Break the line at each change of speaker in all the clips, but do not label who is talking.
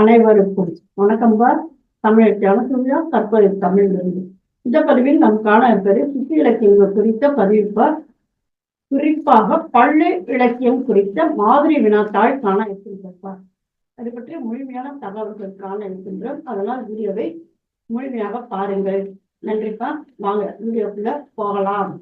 அனைவருக்கும் பார். தமிழ் ஜனசூரியா தற்போது தமிழிலிருந்து இந்த பதிவில் நாம் காண இருப்பது சுத்தி இலக்கியங்கள் குறித்த பதிவிப்பார் குறிப்பாக பள்ளு இலக்கியம் குறித்த மாதிரி வினாத்தாள் காண இருக்கின்றார் அது பற்றி முழுமையான தகவல்கள் காண இருக்கின்றோம். அதனால் வீடியோவை முழுமையாக பாருங்கள். நன்றிப்பா வாங்க வீடியோக்குள்ள போகலாம்.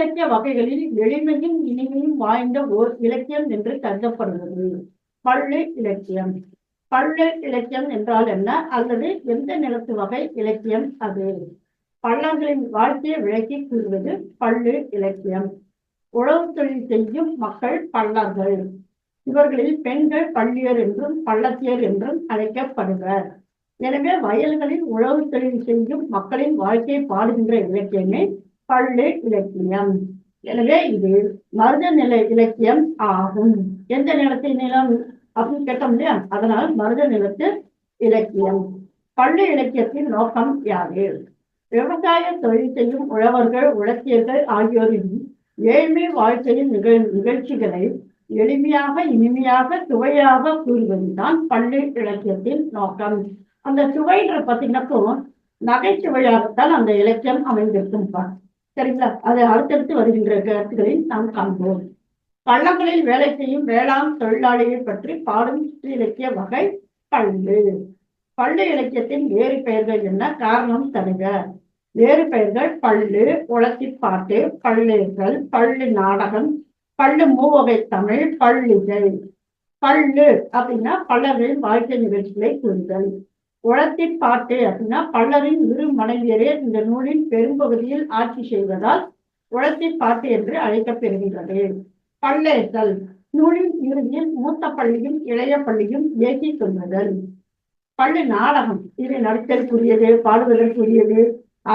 இலக்கிய வகைகளில் எளிமையும் இனிமையும் வாய்ந்த ஓர் இலக்கியம் என்று கருதப்படுகிறது. பள்ளு இலக்கியம். பள்ளு இலக்கியம் என்றால் என்ன? அல்லது எந்த நிலத்து வகை இலக்கியம் அது? பள்ளங்களின் வாழ்க்கையை விளக்கி கூறுவது பள்ளு இலக்கியம். உழவு தொழில் செய்யும் மக்கள் பள்ளர்கள். இவர்களில் பெண்கள் பள்ளியர் என்றும் பள்ளத்தியர் என்றும் அழைக்கப்படுவர். எனவே வயல்களில் உழவு தொழில் செய்யும் மக்களின் வாழ்க்கையை பாடுகின்ற இலக்கியமே பள்ளு இலக்கியம். எனவே இது மருத நிலை இலக்கியம் ஆகும். எந்த நிலத்தின் நிலம் அப்படின்னு கேட்டோம் இல்லையா? அதனால் மருத நிலத்து இலக்கியம். பள்ளு இலக்கியத்தின் நோக்கம் யாது விவசாய தொழில் செய்யும் உழவர்கள் உழக்கியர்கள் ஆகியோரின் ஏழ்மை வாழ்க்கையின் நிகழ் நிகழ்ச்சிகளை எளிமையாக இனிமையாக சுவையாக கூறுவதுதான் பள்ளி இலக்கியத்தின் நோக்கம். அந்த சுவைன்ற பார்த்தீங்கன்னாக்கும் நகைச்சுவையாகத்தான் அந்த இலக்கியம் அமைந்திருக்கும் சரிங்களா? அதை அடுத்தடுத்து வருகின்ற கருத்துகளில் நாம் காண்போம். பள்ளங்களில் வேலை செய்யும் வேளாண் தொழிலாளியை பற்றி பாடும் இலக்கிய வகை பள்ளு. பள்ளு இலக்கியத்தின் வேறு பெயர்கள் என்ன? காரணம் தருக. வேறு பெயர்கள் பள்ளு உளத்திப்பாட்டு பள்ளிகள் பள்ளு நாடகம் பள்ளு மூவகை தமிழ் பள்ளிகள். பள்ளு அப்படின்னா பல்லவரின் வாழ்க்கை நிகழ்ச்சிகளை கூறுதல். உளத்தின் பாட்டு அப்படின்னா பல்லரின் இரு மனைவியரே இந்த நூலின் பெரும்பகுதியில் ஆட்சி செய்வதால் உளத்தின் பாட்டு என்று அழைக்கப்பெறுகின்றது பல்லேசல் நூலின் இறுதியில் மூத்த பள்ளியும் இளைய பள்ளியும் ஏற்றி கொள்ளுதல் பள்ளி நாடகம். இது நடித்தலுக்குரியது பாடுவதற்குரியது.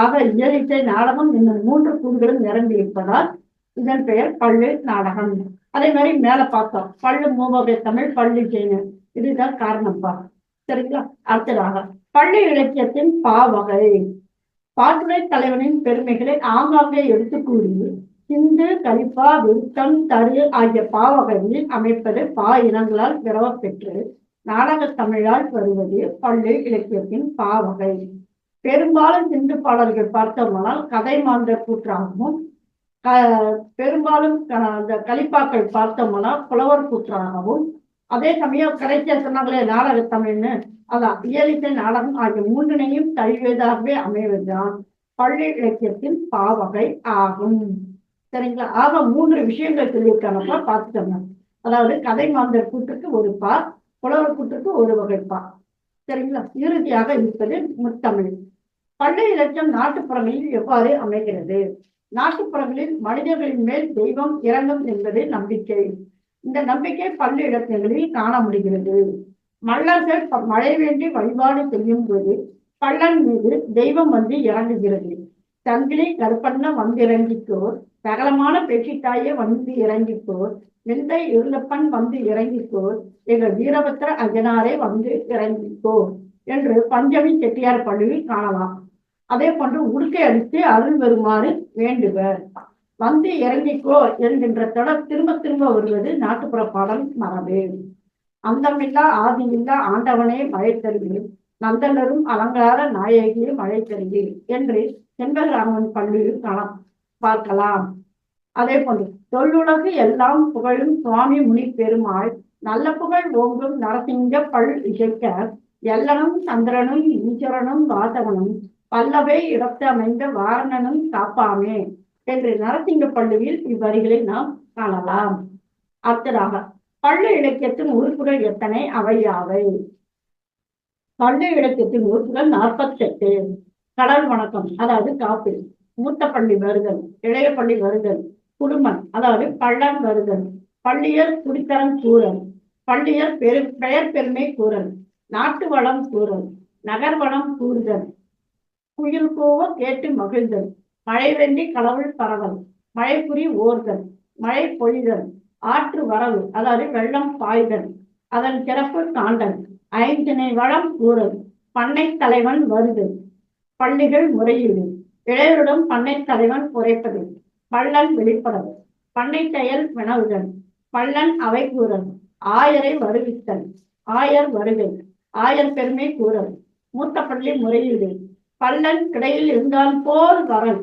ஆக இயலிசை நாடகம் என்னும் மூன்று கூறுகளும் நிரம்பி இருப்பதால் இதன் பெயர் பள்ளு நாடகம். அதே மாதிரி மேல பார்த்தோம் பள்ளு மூவகை தமிழ் பள்ளி செய்யணும் இதுதான் காரணம்ப்பா சரிங்களா? அடுத்ததாக பள்ளி இலக்கியத்தின் பாவகை. பாட்டுரை தலைவனின் பெருமைகளை ஆங்காங்கே எடுத்து கூறி சிந்து கலிப்பா விருத்தம் தரு ஆகிய பாவகைகளில் அமைப்பது பா இனங்களால் பெற்று நாடகத் தமிழால் வருவது பள்ளி இலக்கியத்தின் பாவகை. பெரும்பாலும் சிந்து பாடல்கள் பார்த்தோம்னால் கதை மாந்த கூற்றாகவும் பெரும்பாலும் அந்த கலிப்பாக்கள் பார்த்தோம்னா புலவர் கூற்றாகவும் அதே சமயம் கடைசியா சொன்னாங்களே நாடக தமிழ்னு. அதான் இயலிசை நாடகம் ஆகிய மூன்றினையும் தழுவியதாகவே அமைவதுதான். பள்ளி இலக்கியத்தின் பாவகை ஆகும். சரிங்களா? ஆக மூன்று விஷயங்கள் சொல்லியிருக்காங்கப்பா பார்த்துக்கோங்க. அதாவது கதை மாந்தர் கூட்டுக்கு ஒரு பா புலவர் கூட்டுக்கு ஒரு வகை பா. சரிங்களா? இறுதியாக இருப்பது முத்தமிழ். பள்ளி இலக்கியம் நாட்டுப்புறங்களில் எவ்வாறு அமைகிறது? நாட்டுப்புறங்களில் மனிதர்களின் மேல் தெய்வம் இறங்கும் என்பது நம்பிக்கை. இந்த நம்பிக்கை பள்ளி இலக்கியங்களில் காண முடிகிறது. மல்லர்கள் மழை வேண்டி வழிபாடு செய்யும் போது பள்ளன் மீது தெய்வம் வந்து இறங்குகிறது. தங்கிலி கருப்பண்ண வந்து இறங்கிக்கோர் சகலமான பேச்சித்தாயே வந்து இறங்கிக்கோர் வெந்தை இருளப்பன் வந்து இறங்கிக்கோர் எங்கள் வீரபத்திர அஜனாரே வந்து இறங்கிக்கோர் என்று பஞ்சமி செட்டியார் பள்ளியில் காணலாம். அதே போன்று உடுக்கை அடித்து அருள் வருமாறு வேண்டுவர். வந்து இறங்கிக்கோ என்கின்ற தொடர் திரும்ப திரும்ப வருவது நாட்டுப்புற பாடல் மரபு. அந்தமில்லா ஆதியில்லா ஆண்டவனே மழை நந்தனரும் அலங்கார நாயகியே மழை தருகிறேன் என்று செண்பகராமன் பள்ளியில் காண பார்க்கலாம். அதே போன்று தொல்லுலகு எல்லாம் புகழும் சுவாமி முனி பெருமாள் நல்ல புகழ் ஓங்கும் நரசிங்க பல் இசைக்க எல்லனும் சந்திரனும் ஈஸ்வரனும் வாசகனும் பல்லவை இடத்தமைந்த வாரணனும் காப்பாமே. என்று நரசிங்க பள்ளியில் இவ்வரிகளை நாம் காணலாம். அடுத்ததாக பள்ளு இலக்கியத்தின் உறுப்புகள் எத்தனை? அவை யாவை? பள்ளு இலக்கியத்தின் உறுப்புகள் நாற்பத்தெட்டு. கடல் வணக்கம் அதாவது காப்பு மூத்த பள்ளி வருதல் இளைய பள்ளி வருதல் குடும்பம் அதாவது பள்ளம் வருதல். பள்ளியர் குடித்தரம் கூறல் பள்ளியர் பெரு பெயர் பெருமை கூறல் நாட்டு வளம் கூறல் நகர்வளம் கூறுதல் குயில் கோவ கேட்டு மகிழ்தல். மழை வெண்டி கடவுள் பரவல் மழைக்குறி ஓர்தல் மழை பொழிதல் ஆற்று வரவு அதாவது வெள்ளம் பாய்தல் அதன் சிறப்பு காண்டல் ஐந்தினை வளம் கூறல் பண்ணை தலைவன் வருதல் பள்ளிகள் முறையீடு இளையருடன் பண்ணை தலைவன் குறைப்பது பள்ளன் வெளிப்படல் பண்ணை செயல் வினவுதல் பள்ளன் அவை கூறல் ஆயரை வருவித்தல் ஆயர் வருகை ஆயர் பெருமை கூறல் மூத்த பள்ளி முறையீடு பள்ளன் கிடையில் இருந்தால் போல் வரல்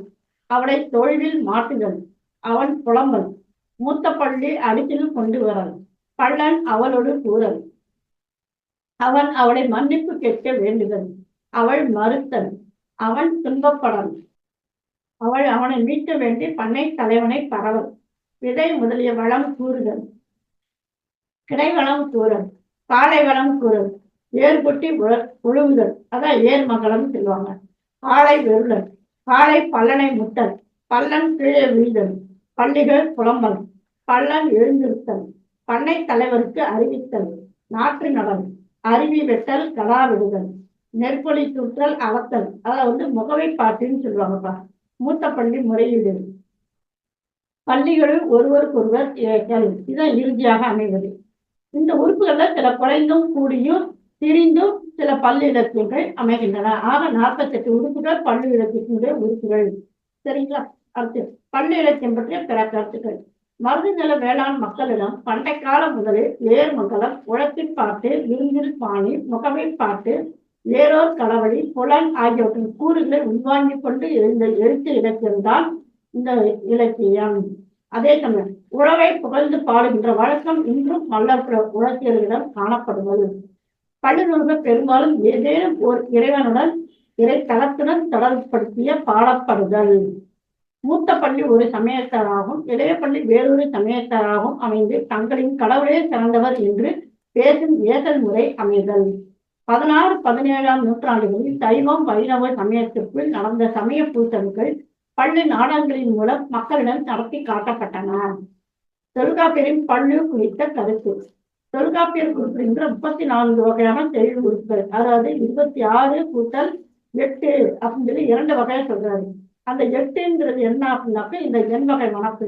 அவளை தொழிலில் மாட்டுதல் அவன் புலம்பல். மூத்த பள்ளி அடுக்கில் கொண்டு வரல். பள்ளன் அவளோடு கூறல். அவன் அவளை மன்னிப்பு கேட்க வேண்டுதல். அவள் மறுத்தல். அவன் துன்பப்படல். அவள் அவனை மீட்க வேண்டி பண்ணை தலைவனை பரவல். விதை முதலிய வளம் கூறுதல். கிடைவளம் கூறல். காளை கூறல். ஏர் கொட்டி உழ- உழுவுதல். அதான் ஏர் மகளம் சொல்லுவாங்க. காளை வெருளல் காளை பல்லனை முட்டல் பல்லன் கீழே வீழ்தல் பள்ளிகள் புலம்பல் பள்ளன் எழுந்திருத்தல் பண்ணை தலைவருக்கு அறிவித்தல் நாற்று நடல் அருவி வெட்டல் கலா விடுதல் நெற்பொலி தூற்றல் அவத்தல். அதை வந்து முகவை பாட்டுன்னு சொல்லுவாங்கப்பா. மூத்த பள்ளி முறையீடு. பள்ளிகளில் ஒருவருக்கொருவர் ஏற்றல் இதான் இறுதியாக அமைவது. இந்த உறுப்புகளில் சில குறைந்தும் கூடியும் திரிந்தும் சில பல்லு இலக்கியங்கள் அமைகின்றன. ஆக நாற்பத்தெட்டு உறுப்புகள் பல்லு இலக்கியத்தினுடைய உறுப்புகள். சரிங்களா? அடுத்து பல்லு இலக்கியம் பற்றிய பிற கருத்துக்கள். மருதுநில வேளாண் மக்களிடம் பண்டை காலம் முதலில் ஏர்மங்கலம் உழத்தின் பாட்டு விருந்தில் பாணி முகவை பாட்டு வேறோர் களவழி புலன் ஆகியவற்றின் கூறுகளை உள்வாங்கிக் கொண்டு எழுந்த எழுத்து இலக்கியம்தான் இந்த இலக்கியம். அதே சமயம் உழவை புகழ்ந்து பாடுகின்ற வழக்கம் இன்றும் மல்லர் உழக்கியர்களிடம் காணப்படுவது. பள்ளி நூல்கள் பெரும்பாலும் ஏதேனும் ஒரு இறைவனுடன் இறை தளத்துடன் தொடர்புபடுத்திய பாடப்படுதல். மூத்த பள்ளி ஒரு சமயத்தாராகவும் இளைய பள்ளி வேறொரு சமயத்தாராகவும் அமைந்து தங்களின் கடவுளே சிறந்தவர் என்று பேசும் ஏதல் முறை அமைதல். பதினாறு பதினேழாம் நூற்றாண்டுகளில் சைவம் வைணவ சமயத்திற்குள் நடந்த சமய பூசல்கள் பள்ளி நாடகங்களின் மூலம் மக்களிடம் நடத்தி காட்டப்பட்டன. தொல்காப்பியரின் பள்ளு குறித்த கருத்து. தொல்காப்பியர் குறிப்பிடுகின்ற முப்பத்தி நான்கு வகையான தெளிவு உறுப்புகள் அதாவது இருபத்தி ஆறு கூட்டல் எட்டு அப்படின்னு சொல்லி இரண்டு வகையா சொல்றாரு. அந்த எட்டுங்கிறது என்ன அப்படின்னாக்க இந்த எண் வகை வனப்பு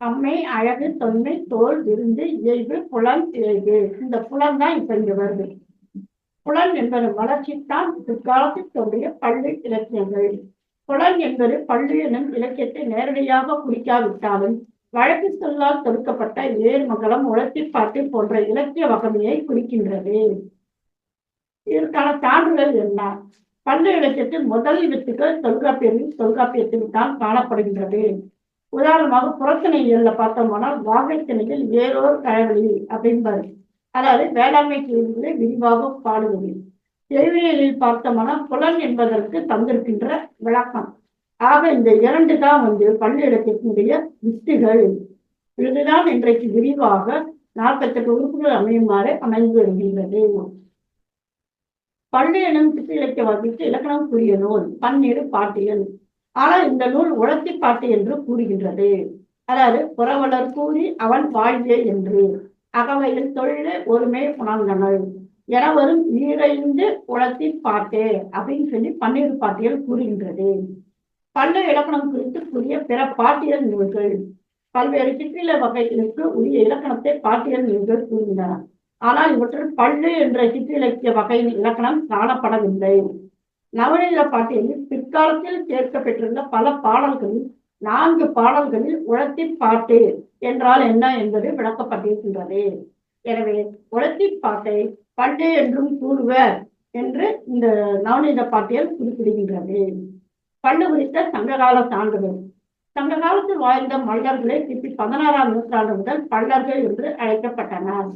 அம்மை அழகு தொன்மை தோல் விருந்து இயல்பு புலன் இயல்பு. இந்த புலன் தான் இப்ப இங்க வருது. புலன் என்பது வளர்ச்சித்தான் பிற்காலத்தில் தோன்றிய பள்ளி இலக்கியங்கள். புலன் என்பது பள்ளி எனும் இலக்கியத்தை நேரடியாக குறிக்காவிட்டாலும் வழக்கு சொல்லால் தொடுக்கப்பட்ட ஏர்மங்கலம் உழத்திப்பாட்டு போன்ற இலக்கிய வகையை குறிக்கின்றது. இதற்கான சான்றுகள் என்ன? பண்டைய இலக்கியத்தில் முதல் வித்துக்கள் தொல்காப்பியரில் தொல்காப்பியத்தில் தான் காணப்படுகின்றது. உதாரணமாக புறத்திணையில பார்த்தோம்னால் வாகைத்திணையில் வேறொரு கழவழி அப்படின்பாரு அதாவது வேளாண்மை கேள்விகளை விரிவாக பாடுவது. செய்திகளில் பார்த்தோம்னா புலன் என்பதற்கு தந்திருக்கின்ற விளக்கம். ஆக இந்த இரண்டு தான் வந்து பள்ளி இலக்கியத்தினுடைய வித்துகள். இதுதான் இன்றைக்கு விரிவாக நாற்பத்தெட்டு உறுப்புகள் அமையுமாறு அமைந்து வருகின்றது. பள்ளி எனும் இலக்கிய வகைக்கு இலக்கணம் கூறிய நூல் பன்னிரு பாட்டியல். ஆனால் இந்த நூல் உழத்தி பாட்டு என்று கூறுகின்றது. அதாவது புறவலர் கூறி அவன் வாழ்வே என்று. அகவையில் தொழிலே ஒருமே உணர்ந்தனர் என வரும் ஈரைந்து உழத்தி பாட்டே அப்படின்னு சொல்லி பன்னிரு பாட்டியல் கூறுகின்றது. பண்டைய இலக்கணம் குறித்து கூறிய பிற பாட்டியல் நூல்கள். பல்வேறு சிற்றில வகைகளுக்கு உரிய இலக்கணத்தை பாட்டியல் நூல்கள் கூறுகின்றன. ஆனால் இவற்றில் பல்லு என்ற சிற்றிலக்கிய வகையின் இலக்கணம் காணப்படவில்லை. நவநீத பாட்டியலில் பிற்காலத்தில் சேர்க்கப்பட்டிருந்த பல பாடல்களில் நான்கு பாடல்களில் உழத்தி பாட்டு என்றால் என்ன என்பது விளக்கப்பட்டிருக்கின்றது. எனவே உழத்தி பாட்டை பண்டு என்றும் கூறுவர் என்று இந்த நவநீத பாட்டியல் குறிப்பிடுகின்றது. பள்ளு குறித்த சங்ககால சான்றுகள். சங்க காலத்தில் வாழ்ந்த மல்லர்களே கிபி பதினாறாம் நூற்றாண்டு முதல் பல்லர்கள் என்று அழைக்கப்பட்டனர்.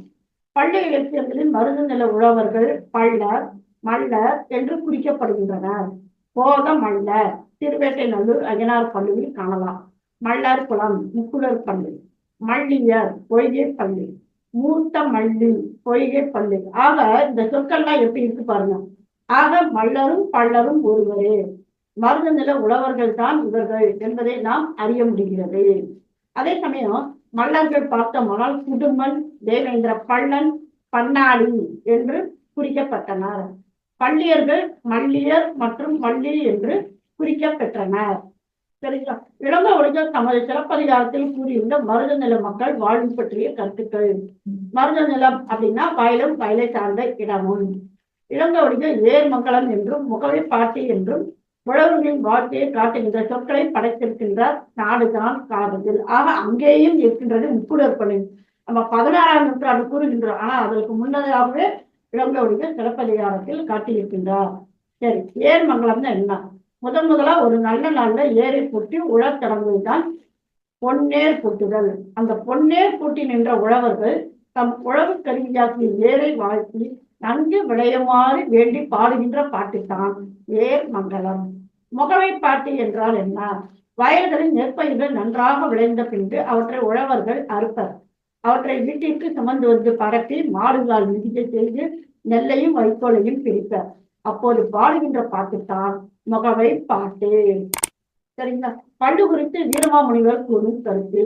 பள்ளி இலக்கியங்களில் மருது நில உழவர்கள் பள்ளர் மல்லர் என்று குறிக்கப்படுகின்றனர். போத மல்லர் திருவேட்டை நல்லூர் அய்யனார் பள்ளியில் காணலாம். மல்லர் குளம் முக்குளர் பள்ளி மல்லியர் பொய்கை பள்ளி மூத்த மல்லி பொய்கை பள்ளி. ஆக இந்த சொற்கள்லாம் எப்படி இருக்கு பாருங்க. ஆக மல்லரும் பல்லரும் ஒருவரே. மருத நில உழவர்கள் தான் இவர்கள் என்பதை நாம் அறிய முடிகிறது. அதே சமயம் மல்லர்கள் பார்த்தோமானால் குடும்பன் தேவேந்திர பள்ளன் பன்னாடி என்று குறிக்கப்பட்டனர். பள்ளியர்கள் மல்லியர் மற்றும் மல்லி என்று குறிக்கப்பெற்றனர். சரிங்களா? இளங்க ஒளிகள் தமது சிறப்பதிகாரத்தில் கூறியுள்ள மருத நில மக்கள் வாழ்வு பற்றிய கருத்துக்கள். மருத நிலம் அப்படின்னா வயலும் வயலை சார்ந்த இடமும். இளங்கோடிகள் ஏர்மங்கலம் என்றும் முகவை பாட்டி என்றும் புலவர்களின் வாழ்க்கையை காட்டுகின்ற சொற்களை படைத்திருக்கின்றார் நாடுதான் காதல் ஆக அங்கேயும் இருக்கின்றது முக்குடற்பணி. நம்ம பதினாறாம் நூற்றாண்டு கூறுகின்றோம். ஆனா அதற்கு முன்னதாகவே இளங்கோடிகள் சிறப்பதிகாரத்தில் காட்டியிருக்கின்றார். சரி ஏர்மங்கலம்னு என்ன? முதன் முதலா ஒரு நல்ல நாள்ல ஏரை பூட்டி உழத் தொடங்குவதுதான் பொன்னேர் பூட்டுதல். அந்த பொன்னேர் பூட்டி நின்ற உழவர்கள் தம் உழவு கருவியாக்கிய ஏரை வாழ்த்தி நன்கு விளையுமாறு வேண்டி பாடுகின்ற பாட்டுத்தான் ஏர் மங்கலம் முகவை பாட்டு என்றால் என்ன? வயல்களில் நெற்பயிர்கள் நன்றாக விளைந்த பின்பு அவற்றை உழவர்கள் அறுப்பர். அவற்றை வீட்டிற்கு சுமந்து வந்து பரப்பி மாடுகளால் மிதிக்க செய்து நெல்லையும் வைக்கோலையும் பிரிப்பர். அப்போது பாடுகின்ற பாட்டுத்தான் முகவை பாட்டு. சரிங்களா? பள்ளு குறித்து வீரமாமுனிவர் கூறும் கருத்து.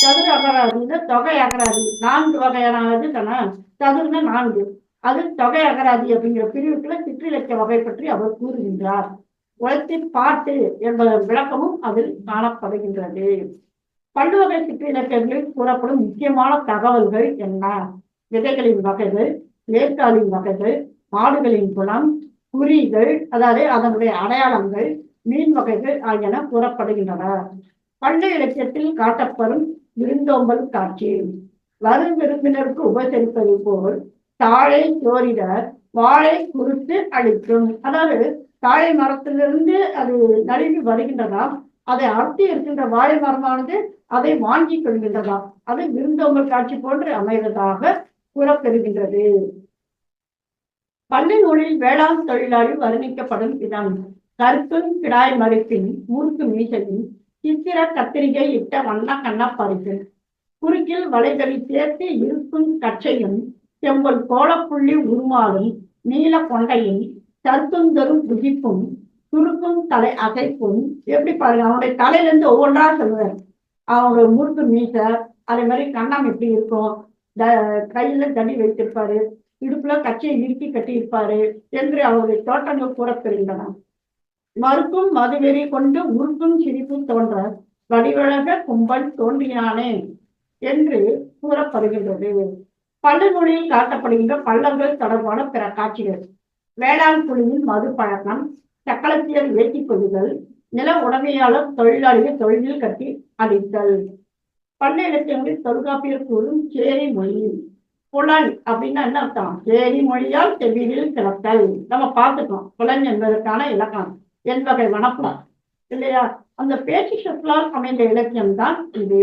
சதுர அகராதியில தொகை அகராதி நான்கு வகையானது தானே சதுர்ன நான்கு. அது தொகை அகராதி அப்படிங்கிற பிரிவுக்குள்ள சிற்றிலக்கிய வகை பற்றி அவர் கூறுகின்றார். உலகத்தின் பாட்டு என்பதன் விளக்கமும் அதில் காணப்படுகின்றது. பல்லுவகை சிற்றிலக்கியங்களில் கூறப்படும் முக்கியமான தகவல்கள் என்ன? விதைகளின் வகைகள் வேர்க்காலின் வகைகள் மாடுகளின் குணம் குறிகள் அதாவது அதனுடைய அடையாளங்கள் மீன் வகைகள் ஆகியன கூறப்படுகின்றன. பள்ளி இலக்கியத்தில் காட்டப்படும் விருந்தோம்பல் காட்சி. வரும் விருந்தினருக்கு உபசரிப்பது போல் தாழை சோரிட வாழை குறுத்து அழிக்கும் அதாவது தாழை மரத்திலிருந்து அது நழுவி வருகின்றதாம் அதை அறுத்து இருக்கின்ற வாழை மரமானது அதை வாங்கிக் கொள்கின்றதாம் அது விருந்தோம்பல் காட்சி போன்று அமைவதாக கூறப்பெறுகின்றது. பள்ளி நூலில் வேளாண் தொழிலாளி வர்ணிக்கப்படும் விதம். கருப்பும் கிடாய் மறுப்பின் மூர்க்கு மீசையும் சித்திர கத்திரிகை இட்ட வண்ண கண்ண குறுக்கில் வலைகளை சேர்த்து இருக்கும் கச்சையும் செம்பல் கோலப்புள்ளி உருமாறும் நீல கொண்டையும் சருத்துந்தரும் குதிப்பும் சுருக்கும் தலை அசைப்பும் எப்படி பாருங்க அவனுடைய தலையிலிருந்து ஒவ்வொன்றா சொல்லுவார் அவனுடைய முறுக்கு மீச அதே மாதிரி கண்ணம் எப்படி இருக்கும்? த- கையில தடி வைத்திருப்பாரு இடுப்புல கச்சையை இறுக்கி கட்டியிருப்பாரு என்று அவருடைய தோட்டங்கள் கூறப்பெறுகின்றன மறுக்கும் மதுவெறி கொண்டு உருக்கும் சிரிப்பும் தோன்ற வடிவழக கும்பல் தோன்றினானே என்று கூறப்படுகின்றது. பல்லுநூலில் காட்டப்படுகின்ற பள்ளங்கள் தொடர்பான பிற காட்சிகள். வேளாண் குழுவின் மது பழக்கம் சக்களத்தியல் ஏற்றிக் கொள்ளுதல் நில உடமையாளர் தொழிலாளிகள் தொழிலில் கட்டி அளித்தல் பள்ள இலக்கியங்களில் தொல்காப்பியர் கூறும் சேரி மொழி. புலன் அப்படின்னா என்ன அர்த்தம்? சேரி மொழியால் செவிலில் கிளத்தல். நம்ம பார்த்துட்டோம் புலன் என்பதற்கான இலக்கணம். என் வகை வனப்புலம் இல்லையா? அந்த பேச்சு சொற்களால் அமைந்த இலக்கியம் தான் இது.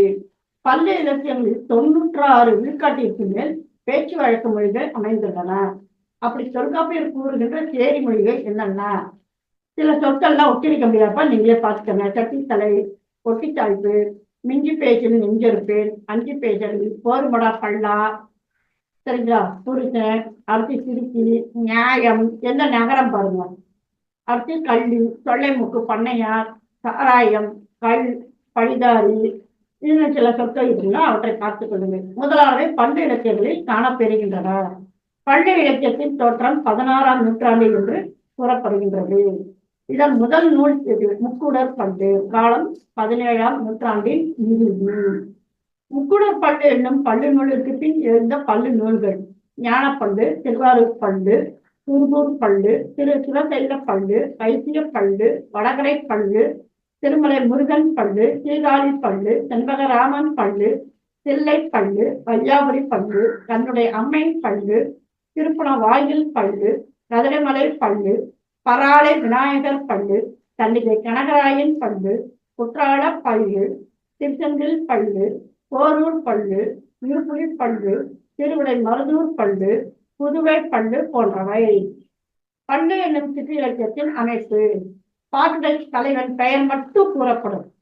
பல்ல இலக்கியங்களில் தொண்ணூற்றாறு விழுக்காட்டிற்கு மேல் பேச்சு வழக்கு மொழிகள் அமைந்துள்ளன. அப்படி தொல்காப்பியர் கூறுகின்ற சேரி மொழிகள் என்னென்ன? சில சொற்கள்லாம் ஒத்திரிக்க முடியாதப்ப. நீங்களே பார்த்துக்கங்க. சட்டித்தலை ஒட்டித்தாய்ப்பு மிஞ்சி பேச்சில் நெஞ்சிருப்பேன் அஞ்சு பேச்சல் போர்மடா பள்ளா சரிங்களா? புருஷன் அடுத்து சிரிக்கி நியாயம் எந்த நகரம் பாருங்க. அடுத்து கல்வி தொல்லைமுக்கு பண்ணையார் சாராயம் கல் பழிதாரி இன்னும் சில சொற்கள் இருக்குன்னா அவற்றை பார்த்துக் கொள்ளுங்கள். முதலாவது பண்டு இலக்கியங்களில் காணப்பெறுகின்றன. பள்ளி இலக்கியத்தின் தோற்றம் பதினாறாம் நூற்றாண்டு என்று கூறப்படுகின்றது. இதன் முதல் நூல் இது முக்குடர் பண்டு காலம் பதினேழாம் நூற்றாண்டின் இறுதி. முக்குடர் பண்டு என்னும் பள்ளு நூலிற்கு பின் எழுந்த பள்ளு நூல்கள். ஞானப்பண்டு திருவாரூர் பண்டு குருகூர் பள்ளு திரு. சிவசைல பள்ளு வைத்திய பள்ளு வடகரை பள்ளு திருமலை முருகன் பள்ளு சீர்காழி பள்ளு செண்பகராமன் பள்ளு தில்லை பள்ளு வையாபுரி பள்ளு தன்னுடைய அம்மை பள்ளு திருப்பண வாயில் பள்ளு கதிரைமலை பள்ளு பராளை விநாயகர் பள்ளு தன்னிகை கனகராயன் பள்ளு குற்றால பள்ளு திருச்செந்தில் பள்ளு போரூர் பள்ளு திருப்புலி பள்ளு திருவிடை மருதூர் பள்ளு புதுவை பள்ளு போன்றவை. பள்ளு என்னும் சிற்றிலக்கியத்தின் அமைப்பு. பாட்டுடல் தலைவன் பெயர் மட்டும் கூறப்படும்.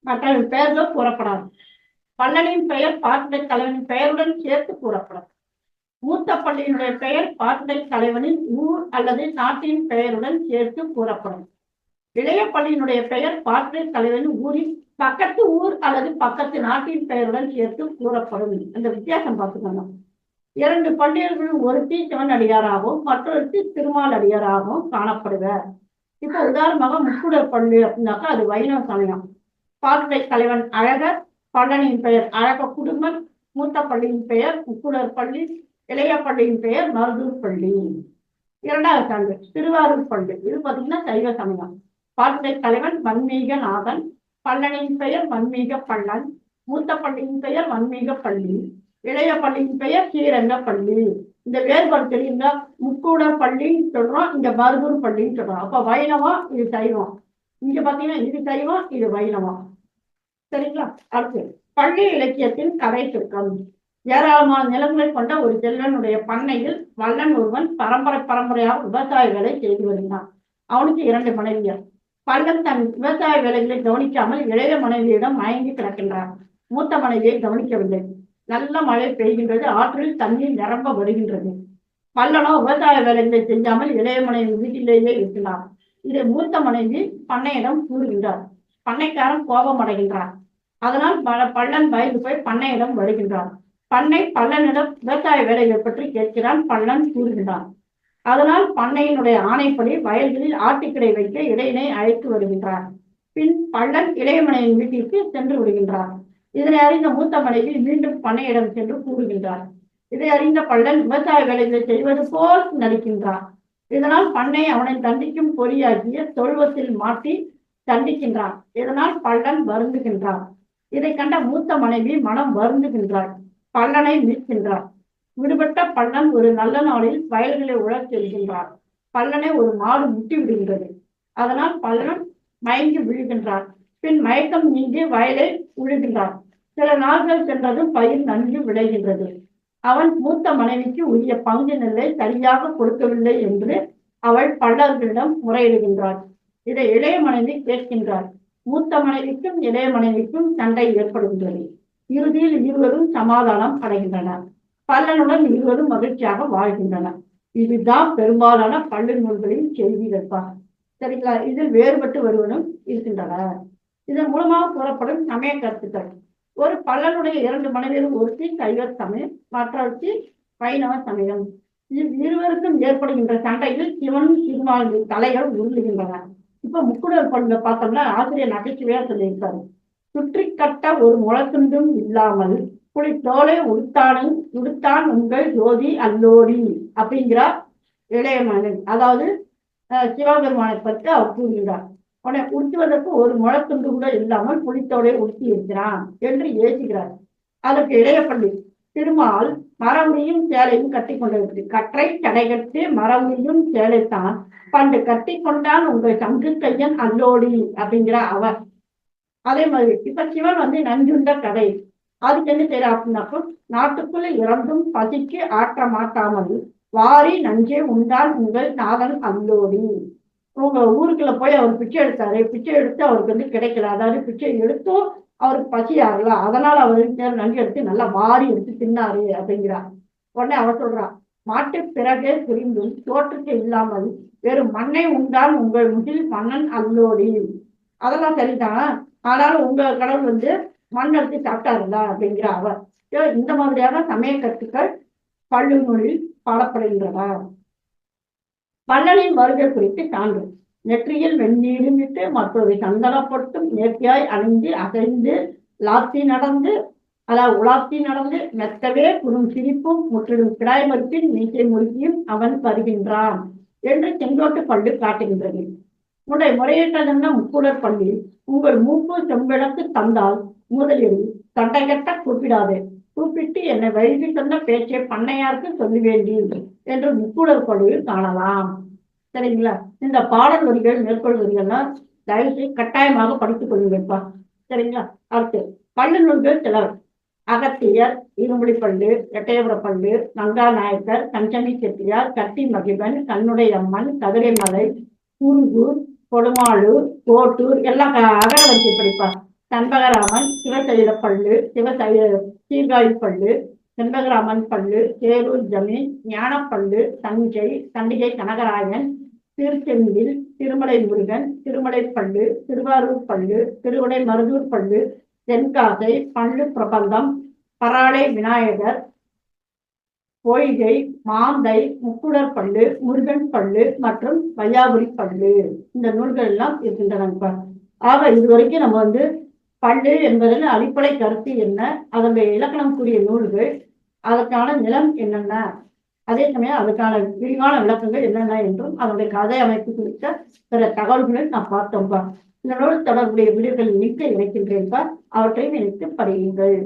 மற்றவன் பெயர்கள் கூறப்படாது. பல்லனின் பெயர் பாட்டுடல் தலைவனின் பெயருடன் சேர்த்து கூறப்படும். மூத்த பள்ளியினுடைய பெயர் பாட்டுடல் தலைவனின் ஊர் அல்லது நாட்டின் பெயருடன் சேர்த்து கூறப்படும். இளைய பள்ளியினுடைய பெயர் பாட்டுடல் தலைவனின் ஊரின் பக்கத்து ஊர் அல்லது பக்கத்து நாட்டின் பெயருடன் சேர்த்து கூறப்படும். அந்த வித்தியாசம் பார்த்துக்கணும் இரண்டு பள்ளியர்களும் ஒருத்தி மற்றொரு மற்றொருத்தி திருமால் அடியாராகவும் காணப்படுவர். இப்போ உதாரணமாக முக்குடர் பள்ளி அப்படின்னாக்கா அது வைணவ சமயம் பாட்டுடை தலைவன் அழகர் பள்ளனின் பெயர் அழக குடும்பம் மூத்த பள்ளியின் பெயர் முக்குடர் பள்ளி இளைய பள்ளியின் பெயர் மருதூர் பள்ளி. இரண்டாவது சான்று திருவாரூர் பள்ளி. இது பார்த்தீங்கன்னா சைவ சமயம். பாட்டுடை தலைவன் வன்மீக நாதன் பள்ளனின் பெயர் வன்மீக பள்ளன் மூத்த பள்ளியின் பெயர் வன்மீக பள்ளி. இளைய பள்ளியின் பெயர் ஸ்ரீரங்க பள்ளி? இந்த வேறுபாடு தெரியுங்க முக்கூட பள்ளின்னு சொல்றோம் இந்த பர்கூர் பள்ளின்னு சொல்றோம். அப்ப வைணவம் இது சைவம். இங்க பாத்தீங்கன்னா இது சைவம் இது வைணவம். சரிங்களா? அடுத்து பள்ளி இலக்கியத்தின் கதை சுருக்கம். ஏராளமான நிலங்களை கொண்ட ஒரு செல்வனுடைய பண்ணையில் வல்லன் ஒருவன் பரம்பரை பரம்பரையாக விவசாய வேலை செய்து வருகிறான். அவனுக்கு இரண்டு மனைவியர் பல்லன் தன் விவசாய வேலைகளை கவனிக்காமல் இளைய மனைவியிடம் மயங்கி கிடக்கின்றான். மூத்த மனைவியை கவனிக்கவில்லை. நல்ல மழை பெய்கின்றது ஆற்றில் தண்ணீர் நிரம்ப வருகின்றது. பல்லனோ விவசாய வேலைகளை செய்யாமல் இளைய மனைவி வீட்டிலேயே இருக்கிறார் இதை மூத்த மனைவி பண்ணையிடம் கூறுகின்றார். பண்ணைக்காரன் கோபம் அடைகின்றார் அதனால் பல பள்ளன் பயந்து போய் பண்ணையிடம் வருகின்றார் பண்ணை பல்லனிடம் விவசாய வேலைகள் பற்றி கேட்கிறான் பள்ளன் கூறுகின்றான். அதனால் பண்ணையினுடைய ஆணைப்படி வயல்களில் ஆட்டுக்கிடை வைக்க இடையினை அழைத்து வருகின்றார் பின் பள்ளன் இளையமனையின் வீட்டிற்கு சென்று விடுகின்றார் இதனை அறிந்த மூத்த மனைவி மீண்டும் பண்ணையிடம் சென்று கூறுகின்றார். இதை அறிந்த பள்ளன் விவசாய வேலைகளை செய்வது போல் நடிக்கின்றார். இதனால் பண்ணை அவனை தண்டிக்கும் பொறியாகிய தொழுவத்தில் மாட்டி தண்டிக்கின்றான். இதனால் பள்ளன் வருந்துகின்றான் இதை கண்ட மூத்த மனைவி மனம் வருந்துகின்றாள். பள்ளனை மீட்கின்றார். விடுபட்ட பள்ளன் ஒரு நல்ல நாளில் வயல்களை உழச் செல்கின்றார். பள்ளனை ஒரு மாடு முட்டி விடுகின்றது. அதனால் பள்ளன் மயங்கி விழுகின்றார். பின் மயக்கம் நீங்கி வயலை உழுகின்றார். சில நாள்கள் சென்றதும் பயிர் நன்கு விளைகின்றது. அவன் மூத்த மனைவிக்கு உரிய பங்கு நெல்லை சரியாக கொடுக்கவில்லை என்று அவள் பல்லர்களிடம் முறையிடுகின்றாள். இதை இளைய மனைவி கேட்கின்றாள். மூத்த மனைவிக்கும் இளைய மனைவிக்கும் சண்டை ஏற்படுகின்றது. இறுதியில் இருவரும் சமாதானம் அடைகின்றனர். பல்லனுடன் இருவரும் மகிழ்ச்சியாக வாழ்கின்றனர். இதுதான் பெரும்பாலான பள்ளி நூல்களின் செய்திகள் சரிங்களா? இதில் வேறுபட்டு வருவனும் இருக்கின்றன. இதன் மூலமாக கூறப்படும் சமய கருத்துக்கள். ஒரு பல்லனுடைய இரண்டு மனைவியரும் ஒருத்தி கைவர் சமயம் மற்றொருத்தி வைணவ சமயம். இருவருக்கும் ஏற்படுகின்ற சண்டையில் சிவன் சிறுமாளின் தலைகள் உருளுகின்றன. இப்ப முக்குடல் பண்ண பார்த்தோம்னா ஆசிரியர் நகைச்சுவையா சொல்லியிருக்காரு. சுற்றி கட்ட ஒரு முளத்துண்டும் இல்லாமல் புலி தோலை உடுத்தானும் உடுத்தான் உங்கள் ஜோதி அல்லோடி அப்படிங்கிறார் இளைய மகன் அதாவது சிவபெருமானை பற்றி அவர் கூறுகிறார் உன்னை உடுத்துவதற்கு ஒரு முழத்துண்டு கூட இல்லாமல் புளித்தோடே உடுத்தி இருக்கிறான் என்று ஏசுகிறார் அதற்கு இளையப்பள்ளி திருமால் மரமுடியும் சேலையும் கட்டி கொண்டிருக்கு கற்றை கடைகட்டு மரமுடியும் சேலைத்தான் பண்டு கட்டி கொண்டான் உங்கள் சங்கு கையன் அல்லோடி அப்படிங்கிற அவர் அதே மாதிரி இப்ப சிவன் வந்து நஞ்சுண்ட கதை. அதுக்கு என்ன செய்யற அப்படின்னாக்கா நாட்டுக்குள்ள இறந்தும் பசிக்கு ஆற்ற மாட்டாமல் வாரி நஞ்சே உண்டான் உங்கள் நாதன் அல்லோடி. உங்க ஊருக்குள்ள போய் அவர் பிச்சை எடுத்தாரு. பிச்சை எடுத்து அவருக்கு வந்து கிடைக்கல. அதாவது பிச்சை எடுத்தும் அவருக்கு பசியாகல அதனால அவர் நண்டு நஞ்சு எடுத்து நல்லா வாரி எடுத்து தின்னாரு அப்படிங்கிறார். உடனே அவர் சொல்றா மாட்டு பிறகே திரும்பும் தோற்றத்தை இல்லாமல் வெறும் மண்ணை உண்டான் உங்கள் முகில் மன்னன் அல்லோடி. அதெல்லாம் சரிதான். ஆனாலும் உங்க கடவுள் வந்து மண் எடுத்து சாப்பிட்டாருல அப்படிங்கிற அவர். ஏ, இந்த மாதிரியான சமய கருத்துக்கள் பள்ளி நூலில் பாடப்படுகின்றன. பல்லனின் வருகை குறித்து சான்று. நெற்றியில் வெந்நீருமிட்டு மற்றொரு சந்தனப்பட்டும் நேர்த்தியாய் அணிந்து அசைந்து லாத்தி நடந்து அதாவது உலாத்தி நடந்து மெத்தவே குறும் சிரிப்பும் முற்றிலும் கிடாய் மறுப்பின் மீசை அவன் வருகின்றான் என்று செங்கோட்டு பள்ளி காட்டுகின்றது. உன்னை முறையிட்டதென்ன முக்குடர் பள்ளி? உங்கள் மூப்பு செம்பிடத்து தந்தால் முதலில் தண்டைகட்ட கூப்பிடாதே. கூப்பிட்டு என்னை வைத்து சொன்ன பேச்சை பண்ணையாருக்கு சொல்ல வேண்டியது என்று முக்குடர் பள்ளியில் காணலாம். சரிங்களா? இந்த பாடல் வரிகள் மேற்கொள் வரிகள்லாம் தயவுசெய்து கட்டாயமாக படித்துக் கொள்ளுங்கப்பா. சரிங்களா? அடுத்து பள்ளி நூல்கள் சிலர். அகத்தியர் இருமுடி பள்ளு எட்டயபுர பள்ளு நங்கா நாயக்கர் கஞ்சமி செட்டியார் கட்டி மகிபன் கண்ணுடையம்மன் கதிரைமலை குருகூர் கொடுமாளூர் கோட்டூர் எல்லாம் அகர வரிசை படிப்பா கண்பகராமன் சிவசைல பள்ளு சிவசை சீர்காழி பள்ளு செண்பகராமன் பள்ளு சேரூர் ஜமீன் ஞானப்பள்ளு தஞ்சை தண்டிகை கனகராயன் திருச்செந்தில் திருமலை முருகன் திருமலை பள்ளு திருவாரூர் பள்ளு திருவுடை மருதூர் பள்ளு தென்காசை பள்ளு பிரபந்தம் பராளை விநாயகர் பொய்கை மாந்தை முக்குடர் பள்ளு முருகன் பள்ளு மற்றும் வையாபுரி பள்ளு. இந்த நூல்கள் எல்லாம் இருக்கின்றன ஆக இதுவரைக்கும் நம்ம வந்து பள்ளு என்பதில் அடிப்படை கருத்து என்ன? அதனுடைய இலக்கணம் கூடிய நூல்கள் அதற்கான நிலம் என்னென்ன? அதே சமயம் அதுக்கான விரிவான விளக்கங்கள் என்னென்ன என்றும் அதனுடைய கதை அமைப்பு குறித்த சில தகவல்களை நான் பார்த்தோம்ப்பா இதனோடு தொடர்புடைய வீடியோக்களின் நீக்க இணைக்கின்றேன்ப்பா அவற்றையும் இணைத்து படியுங்கள்.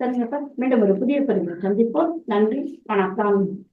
சரிங்கப்பா. மீண்டும் ஒரு புதிய பதிவில் சந்திப்போம். நன்றி. வணக்கம்.